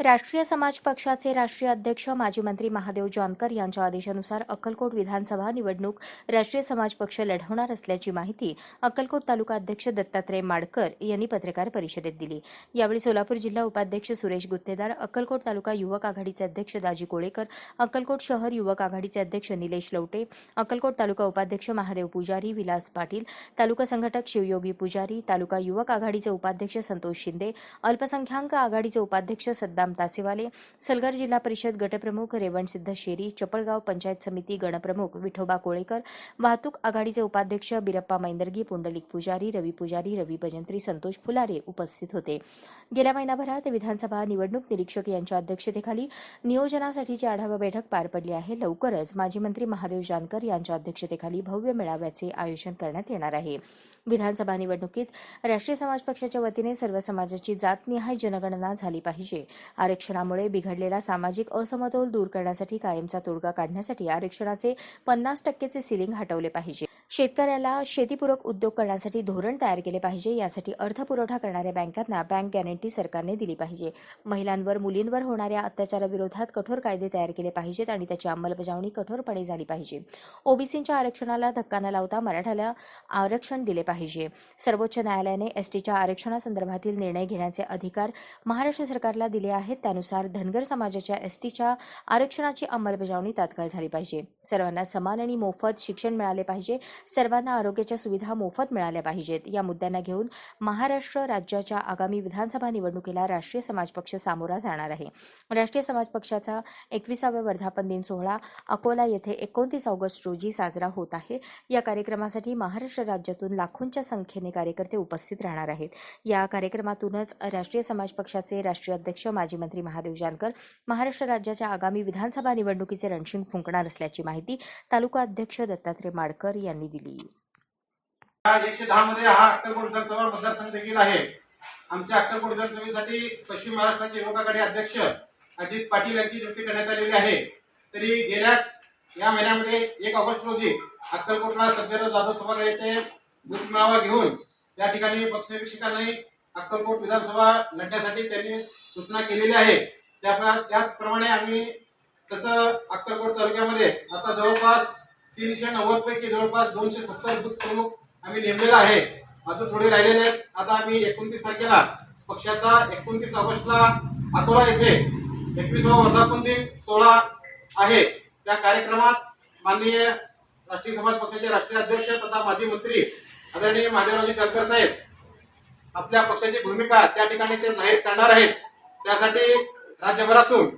राष्ट्रीय समाज पक्षाचे राष्ट्रीय अध्यक्ष माजी मंत्री महादेव जानकर यांच्या आदेशानुसार अक्कलकोट विधानसभा निवडणूक राष्ट्रीय समाज पक्ष लढवणार असल्याची माहिती अक्कलकोट तालुका अध्यक्ष दत्तात्रय माडकर यांनी पत्रकार परिषदेत दिली. यावेळी सोलापूर जिल्हा उपाध्यक्ष सुरेश गुत्तेदार अक्कलकोट तालुका युवक आघाडीचे अध्यक्ष दाजी कोळेकर अक्कलकोट शहर युवक आघाडीचे अध्यक्ष निलेश लवटे अक्कलकोट तालुका उपाध्यक्ष महादेव पुजारी विलास पाटील तालुका संघटक शिवयोगी पुजारी तालुका युवक आघाडीचे उपाध्यक्ष संतोष शिंदे अल्पसंख्याक आघाडीचे उपाध्यक्ष सद्दा सद्दाम तासेवाले सलगर जिल्हा परिषद गटप्रमुख रेवणसिद्ध शेरी चपळगाव पंचायत समिती गणप्रमुख विठोबा कोळेकर वाहतूक आघाडीचे उपाध्यक्ष बिरप्पा मैंदर्गी पुंडलिक पुजारी रवी पुजारी रवी भजंत्री संतोष फुलारे उपस्थित होते. गेल्या महिनाभरात विधानसभा निवडणूक निरीक्षक यांच्या अध्यक्षतेखाली नियोजनासाठीची आढावा बैठक पार पडली आहे. लवकरच माजी मंत्री महादेव जानकर यांच्या अध्यक्षतेखाली भव्य मेळाव्याचे आयोजन करण्यात येणार आहे. विधानसभा निवडणुकीत राष्ट्रीय समाज पक्षाच्या वतीने सर्व समाजाची जातनिहाय जनगणना झाली पाहिजे. आरक्षणामुळे बिघडलेला सामाजिक असमतोल दूर करण्यासाठी कायमचा तोडगा काढण्यासाठी आरक्षणाचे पन्नास टक्केचे सिलिंग हटवले पाहिजे. शेतकऱ्याला शेतीपूरक उद्योग करण्यासाठी धोरण तयार केले पाहिजे. यासाठी अर्थपुरवठा करणाऱ्या बँकांना बँक गॅरंटी सरकारने दिली पाहिजे. महिलांवर मुलींवर होणाऱ्या अत्याचाराविरोधात कठोर कायदे तयार केले पाहिजेत आणि त्याची अंमलबजावणी कठोरपणे झाली पाहिजे. ओबीसींच्या आरक्षणाला धक्का न लावता मराठाला आरक्षण दिले पाहिजे. सर्वोच्च न्यायालयाने एसटीच्या आरक्षणासंदर्भातील निर्णय घेण्याचे अधिकार महाराष्ट्र सरकारला दिले आहेत. त्यानुसार धनगर समाजाच्या एसटीच्या आरक्षणाची अंमलबजावणी तात्काळ झाली पाहिजे. सर्वांना समान आणि मोफत शिक्षण मिळाले पाहिजे. सर्वांना आरोग्याच्या सुविधा मोफत मिळाल्या पाहिजेत. या मुद्द्यांना घेऊन महाराष्ट्र राज्याच्या आगामी विधानसभा निवडणुकीला राष्ट्रीय समाज पक्ष सामोरा जाणार आहे. राष्ट्रीय समाज पक्षाचा एकविसाव्या वर्धापन दिन सोहळा अकोला येथे एकोणतीस ऑगस्ट रोजी साजरा होत आहे. या कार्यक्रमासाठी महाराष्ट्र राज्यातून लाखोंच्या संख्येने कार्यकर्ते उपस्थित राहणार आहेत. या कार्यक्रमातूनच राष्ट्रीय समाज पक्षाचे राष्ट्रीय अध्यक्ष माजी मंत्री महादेव जानकर महाराष्ट्र राज्याच्या आगामी विधानसभा निवडणुकीचे रणशिंग फुंकणार असल्याची माहिती तालुका अध्यक्ष दत्तात्रय माडकर यांनी दिली. एकशे दहा मध्ये हा अक्कलकोट विधानसभा मतदारसंघ देखील आहे. आमच्या अक्कलकोट विधानसभेसाठी पश्चिम महाराष्ट्राचे युवकाकडे अध्यक्ष अजित पाटील यांची नियुक्ती करण्यात आलेली आहे. तरी गेल्याच या महिन्यामध्ये एक ऑगस्ट रोजी अक्कलकोटला सज्जनराव जाधव सभागृह येथे बूथ मेळावा घेऊन त्या ठिकाणी पक्षनिरीक्षकांनी अक्कलकोट विधानसभा लढण्यासाठी त्यांनी सूचना केलेली आहे. त्याप्रमाणे त्याचप्रमाणे आम्ही तसं अक्कलकोट तालुक्यामध्ये आता जवळपास तीनशे नव्वद पैकी जवळपास दोनशे सत्तर बूथ प्रमुख आम्ही नेमलेला आहे. अजून थोडे राहिलेले आहेत आता आम्ही एकोणतीस तारखेला पक्षाचा एकोणतीस ऑगस्टला अकोला येथे एकविसावा वर्धापन दिन सोहळा आहे. त्या कार्यक्रमात माननीय राष्ट्रीय समाज पक्षाचे राष्ट्रीय अध्यक्ष तथा माजी मंत्री आदरणीय महादेवरावजी जानकर साहेब आपल्या पक्षाची भूमिका त्या ठिकाणी ते जाहीर करणार आहेत. त्यासाठी राज्यभरातून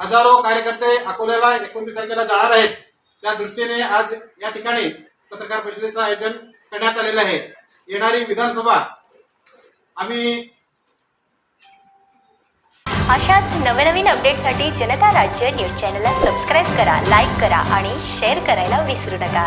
हजारो कार्यकर्ते अकोल्याला एकोणतीस तारखेला जाणार आहेत. त्या दृष्टीने आज या ठिकाणी पत्रकार परिषदेचं आयोजन करण्यात आलेलं आहे. येणारी विधानसभा आम्ही अशाच नवनवीन अपडेटसाठी जनता राज्य न्यूज चॅनलला सबस्क्राईब करा लाईक करा आणि शेअर करायला विसरू नका.